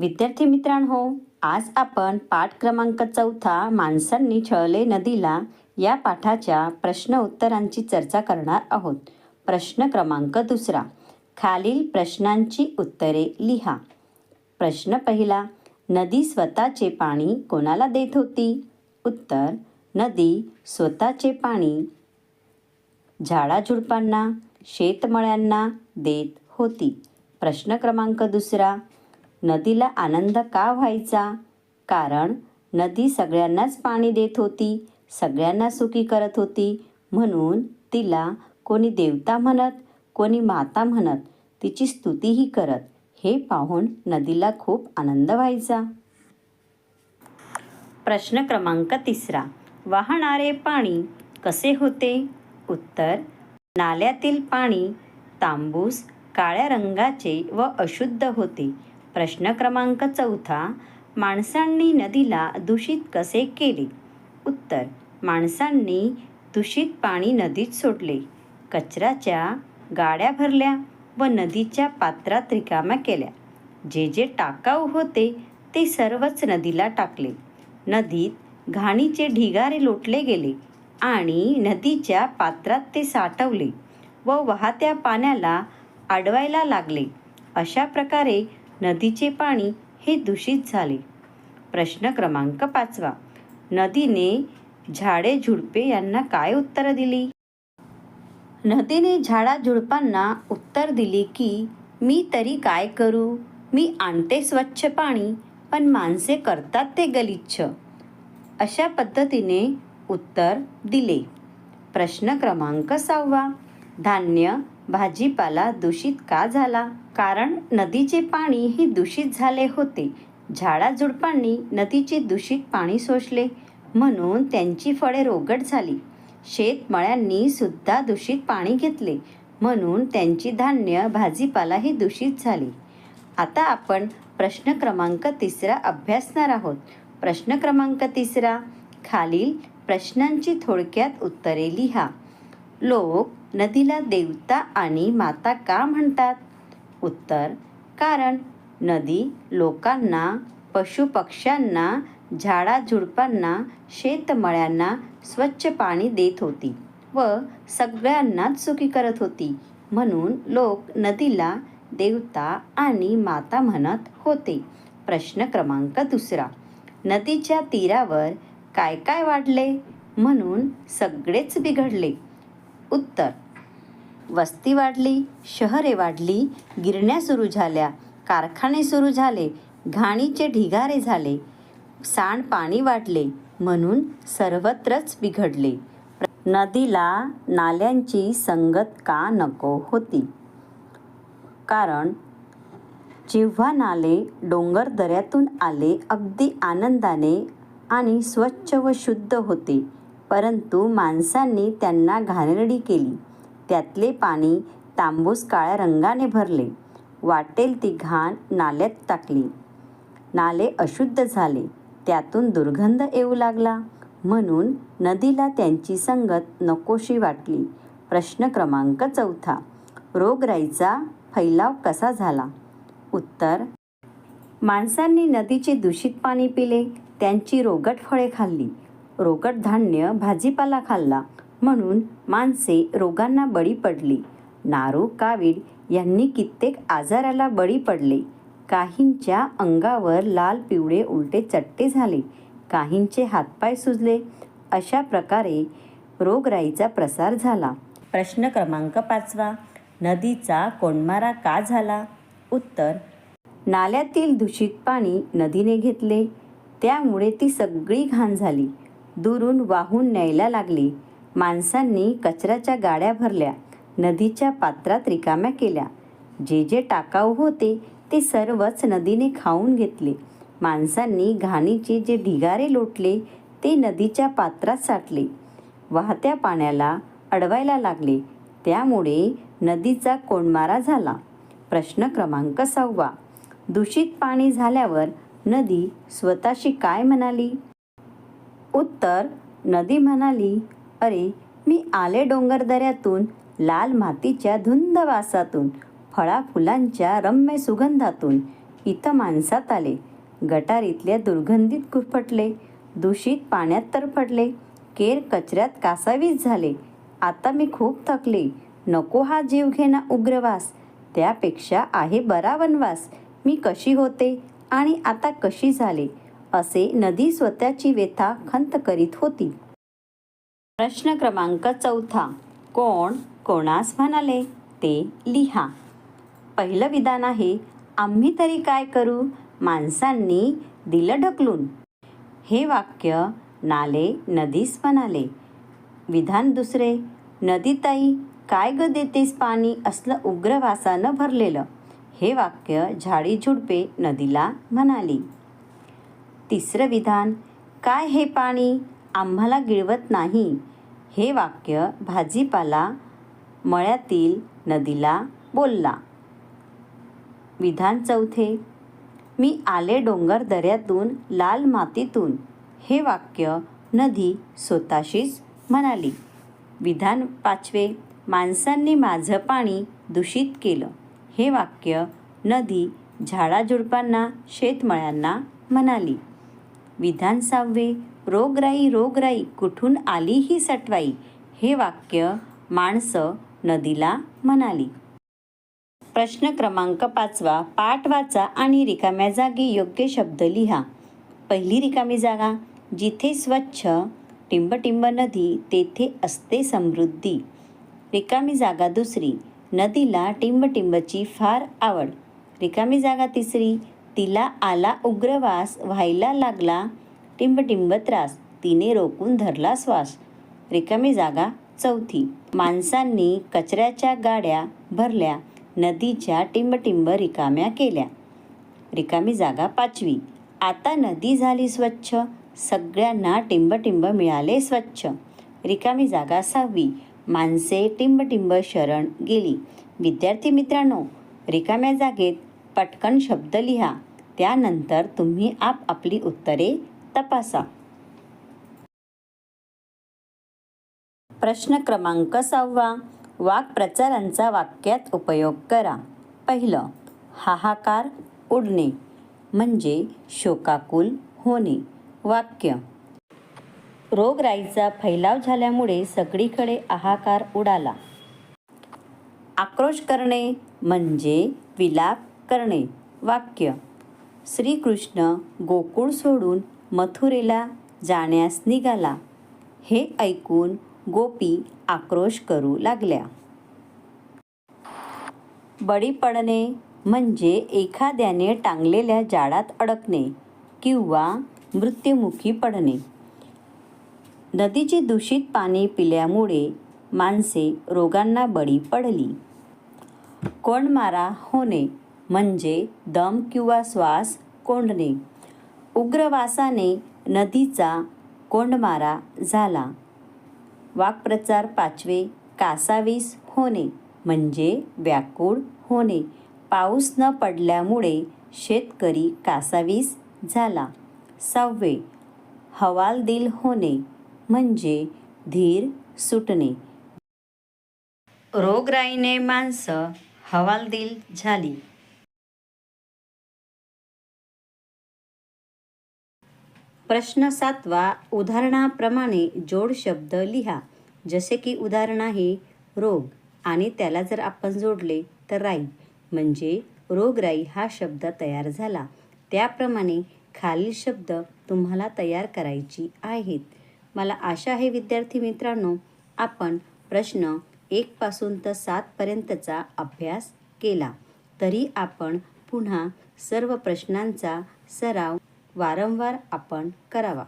विद्यार्थी मित्रांनो आज आपण पाठ क्रमांक चौथा माणसांनी छळले नदीला या पाठाच्या प्रश्न उत्तरांची चर्चा करणार आहोत. प्रश्न क्रमांक दुसरा खालील प्रश्नांची उत्तरे लिहा. प्रश्न पहिला नदी स्वतःचे पाणी कोणाला देत होती? उत्तर नदी स्वतःचे पाणी झाडाझुडपांना शेतमळ्यांना देत होती. प्रश्न क्रमांक दुसरा नदीला आनंद का व्हायचा? कारण नदी सगळ्यांनाच पाणी देत होती सगळ्यांना सुखी करत होती. म्हणून तिला कोणी देवता म्हणत कोणी माता म्हणत तिची स्तुतीही करत हे पाहून नदीला खूप आनंद व्हायचा. प्रश्न क्रमांक तिसरा. वाहणारे पाणी कसे होते? उत्तर नाल्यातील पाणी तांबूस काळ्या रंगाचे व अशुद्ध होते. प्रश्न क्रमांक चौथा माणसांनी नदीला दूषित कसे केले? उत्तर माणसांनी दूषित पाणी नदीत सोडले. कचऱ्याच्या गाड्या भरल्या व नदीच्या पात्रात रिकाम्या केल्या. जे जे टाकाऊ होते ते सर्वच नदीला टाकले. नदीत घाणीचे ढिगारे लोटले गेले आणि नदीच्या पात्रात ते साठवले व वाहत्या पाण्याला अडवायला लागले. अशा प्रकारे नदीचे पाणी हे दूषित झाले. प्रश्न क्रमांक पाचवा. नदीने झाडे झुडपे यांना काय उत्तरं दिली? नदीने झाडाझुडपांना उत्तर दिली की मी तरी काय करू? मी आणते स्वच्छ पाणी पण माणसे करतात ते गलिच्छ. अशा पद्धतीने उत्तर दिले. प्रश्न क्रमांक सहावा. धान्य भाजीपाला दूषित का झाला? कारण नदीचे पाणी हे दूषित झाले होते. झाडाझुडपांनी नदीचे दूषित पाणी शोषले म्हणून त्यांची फळे रोगट झाली. शेतमळ्यांनी सुद्धा दूषित पाणी घेतले. म्हणून त्यांची धान्य भाजीपालाही दूषित झाली. आता आपण प्रश्न क्रमांक तिसरा अभ्यासणार आहोत. प्रश्न क्रमांक तिसरा. खालील प्रश्नांची थोडक्यात उत्तरे लिहा. लोक नदीला देवता आणि माता का म्हणतात? उत्तर कारण नदी लोकांना पशुपक्ष्यांना झाडाझुडपांना शेतमळ्यांना स्वच्छ पाणी देत होती व सगळ्यांनाच सुखी करत होती. म्हणून लोक नदीला देवता आणि माता म्हणत होते. प्रश्न क्रमांक दुसरा नदीच्या तीरावर काय काय वाढले? म्हणून सगळेच बिघडले. उत्तर. वस्ती वाढली शहरे वाढली गिरण्या सुरू झाल्या कारखाने सुरू झाले घाणीचे ढिगारे झाले सांडपाणी वाढले म्हणून सर्वत्रच बिघडले. नदीला नाल्यांची संगत का नको होती? कारण जेव्हा नाले डोंगर दऱ्यातून आले अगदी आनंदाने आणि स्वच्छ व शुद्ध होते. परंतु माणसांनी त्यांना घाणेरडी केली. त्यातले पाणी तांबूस काळ्या रंगाने भरले. वाटेल ती घाण नाल्यात टाकली. नाले अशुद्ध झाले. त्यातून दुर्गंध येऊ लागला. म्हणून नदीला त्यांची संगत नकोशी वाटली. प्रश्न क्रमांक चौथा. रोगराईचा फैलाव कसा झाला? उत्तर. माणसांनी नदीचे दूषित पाणी पिले. त्यांची रोगट फळे खाल्ली. रोगट धान्य भाजीपाला खाल्ला. म्हणून माणसे रोगांना बळी पडली. नारू कावीड यांनी कित्येक आजाराला बळी पडले. काहींच्या अंगावर लाल पिवळे उलटे चट्टे झाले. काहींचे हातपाय सुजले. अशा प्रकारे रोगराईचा प्रसार झाला. प्रश्न क्रमांक पाचवा. नदीचा कोंडमारा का झाला? उत्तर नाल्यातील दूषित पाणी नदीने घेतले. त्यामुळे ती सगळी घाण झाली. दुरून वाहून न्यायला लागली. माणसांनी कचऱ्याच्या गाड्या भरल्या नदीच्या पात्रात रिकाम्या केल्या. जे जे टाकाऊ होते ते सर्वच नदीने खाऊन घेतले. माणसांनी घाणीचे जे ढिगारे लोटले ते नदीच्या पात्रात साठले. वाहत्या पाण्याला अडवायला लागले. त्यामुळे नदीचा कोंडमारा झाला. प्रश्न क्रमांक सहावा. दूषित पाणी झाल्यावर नदी स्वतःशी काय म्हणाली? उत्तर नदी म्हणाली अरे मी आले डोंगरदऱ्यातून लाल मातीच्या धुंद वासातून फळाफुलांच्या रम्य सुगंधातून इथं माणसात आले. गटारीतल्या दुर्गंधीत गुरफटले दूषित पाण्यात तर केर कचऱ्यात कासावीस झाले. आता मी खूप थकले. नको हा जीव घेणा उग्रवास. त्यापेक्षा आहे बरा वनवास. मी कशी होते आणि आता कशी झाले? असे नदी स्वतःची व्यथा खंत करीत होती. प्रश्न क्रमांक चौथा. कोण कोणास म्हणाले? ते लिहा. पहिलं विधान आहे आम्ही तरी काय करू? माणसांनी दिलं ढकलून. हे वाक्य नाले नदीस म्हणाले. विधान दुसरे नदीताई काय ग देतेस पाणी? असलं उग्र वासानं भरलेलं. हे वाक्य झाडी झुडपे नदीला म्हणाली. तिसरं विधान काय हे पाणी? आम्हाला गिळवत नाही. हे वाक्य भाजीपाला मळ्यातील नदीला बोलला. विधान चौथे मी आले डोंगर दऱ्यातून लाल मातीतून. हे वाक्य नदी स्वतःशीच म्हणाली. विधान पाचवे माणसांनी माझं पाणी दूषित केलं. हे वाक्य नदी झाडाझुडपांना शेतमळ्यांना म्हणाली. विधान सहावे रोगराई रोगराई कुठून आली ही सटवाई? हे वाक्य माणसं नदीला म्हणाली. प्रश्न क्रमांक पाचवा. पाठ वाचा आणि रिकाम्या जागी योग्य शब्द लिहा. पहिली रिकामी जागा. जिथे स्वच्छ टिंबटिंब नदी तेथे असते समृद्धी. रिकामी जागा दुसरी. नदीला टिंबटिंबची फार आवड. रिकामी जागा तिसरी. तिला आला उग्रवास व्हायला लागला. टिंबटिंब त्रास. तिने रोखून धरला श्वास. रिकामी जागा. चौथी. माणसांनी कचऱ्याच्या गाड्या भरल्या. नदीच्या टिंबटिंब रिकाम्या केल्या. रिकामी जागा पाचवी. आता नदी झाली स्वच्छ. सगळ्यांना टिंबटिंब मिळाले स्वच्छ. रिकामी जागा सहावी. माणसे टिंबटिंब शरण गेली. विद्यार्थी मित्रांनो रिकाम्या जागेत पटकन शब्द लिहा. त्यानंतर तुम्ही आप आपली उत्तरे तपासा. प्रश्न क्रमांक सहावा. वाक्प्रचारांचा वाक्यात उपयोग करा. पहिलं हाहाकार उडणे म्हणजे शोकाकुल होणे. वाक्य रोगराईचा फैलाव झाल्यामुळे सगळीकडे हाहाकार उडाला. आक्रोश करणे म्हणजे विलाप करणे. वाक्य श्रीकृष्ण गोकुळ सोडून मथुरेला जाण्यास निघाला. हे ऐकून गोपी आक्रोश करू लागल्या. बळी पडणे म्हणजे एखाद्याने टांगलेल्या जाळात अडकणे किंवा मृत्युमुखी पडणे. नदीचे दूषित पाणी पिल्यामुळे माणसे रोगांना बळी पडली. कोणमारा होणे म्हणजे दम किंवा श्वास कोंडणे. उग्रवासाने नदीचा कोंडमारा झाला. वाक्प्रचार पाचवे कासावीस होणे म्हणजे व्याकुळ होणे. पाऊस न पडल्यामुळे शेतकरी कासावीस झाला. सहावे हवालदिल होणे म्हणजे धीर सुटणे. रोगराईने माणसं हवालदिल झाली. प्रश्न सातवा उदाहरणाप्रमाणे जोड शब्द लिहा. जसे की उदाहरण आहे रोग. आणि त्याला जर आपण जोडले तर राई. म्हणजे रोगराई हा शब्द तयार झाला. त्याप्रमाणे खालील शब्द तुम्हाला तयार करायची आहेत. मला आशा आहे विद्यार्थी मित्रांनो आपण प्रश्न एकपासून तर सातपर्यंतचा अभ्यास केला. तरी आपण पुन्हा सर्व प्रश्नांचा सराव वारंवार आपण करावा.